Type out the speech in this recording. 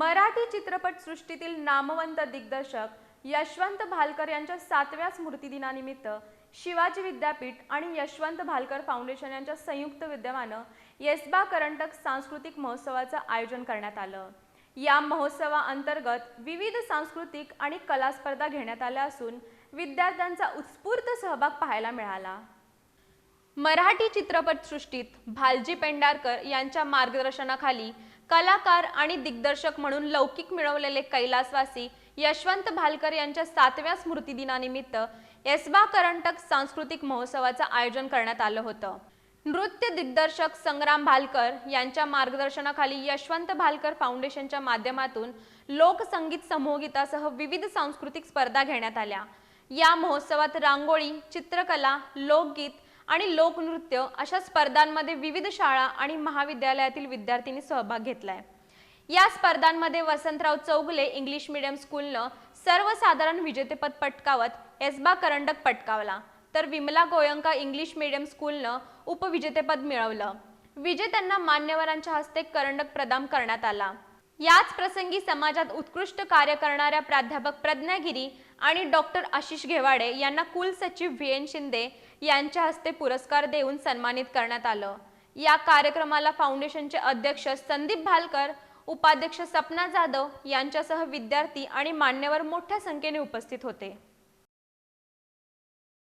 मराठी चित्रपटसृष्टीतील नामवंत दिग्दर्शक यशवंत भालकर यांच्या सातव्या स्मृतिदिनानिमित्त शिवाजी विद्यापीठ आणि यशवंत भालकर फाउंडेशन यांच्या संयुक्त विद्यमानं येसबा करंटक सांस्कृतिक महोत्सवाचं आयोजन करण्यात आलं. या महोत्सवाअंतर्गत विविध सांस्कृतिक आणि कला स्पर्धा घेण्यात आल्या असून विद्यार्थ्यांचा उत्स्फूर्त सहभाग पाहायला मिळाला. मराठी चित्रपटसृष्टीत भालजी पेंडारकर यांच्या मार्गदर्शनाखाली कलाकार आणि दिग्दर्शक म्हणून लौकिक मिळवलेले कैलासवासी यशवंत भालकर यांच्या सातव्या स्मृतिदिनानिमित्त एसबा करंटक सांस्कृतिक महोत्सवाचं आयोजन करण्यात आलं होतं. नृत्य दिग्दर्शक संग्राम भालकर यांच्या मार्गदर्शनाखाली यशवंत भालकर फाउंडेशनच्या माध्यमातून लोकसंगीत समूहगीतासह विविध सांस्कृतिक स्पर्धा घेण्यात आल्या. या महोत्सवात रांगोळी चित्रकला लोकगीत आणि लोकनृत्य अशा स्पर्धांमध्ये विविध शाळा आणि महाविद्यालयातील विद्यार्थ्यांनी सहभाग घेतलाय. या स्पर्धांमध्ये वसंतराव चौगले इंग्लिश मीडियम स्कूलनं सर्वसाधारण विजेतेपद पटकावत एसबा करंडक पटकावला. तर विमला गोयंका इंग्लिश मीडियम स्कूलनं उपविजेतेपद मिळवलं. विजेत्यांना मान्यवरांच्या हस्ते करंडक प्रदान करण्यात आला. याच प्रसंगी समाजात उत्कृष्ट कार्य करणाऱ्या प्राध्यापक प्रज्ञागिरी आणि डॉक्टर आशिष घेवाडे यांना कुलसचिव व्ही एन शिंदे यांच्या हस्ते पुरस्कार देऊन सन्मानित करण्यात आलं. या कार्यक्रमाला फाउंडेशनचे अध्यक्ष संदीप भालकर उपाध्यक्ष सपना जाधव यांच्यासह विद्यार्थी आणि मान्यवर मोठ्या संख्येने उपस्थित होते.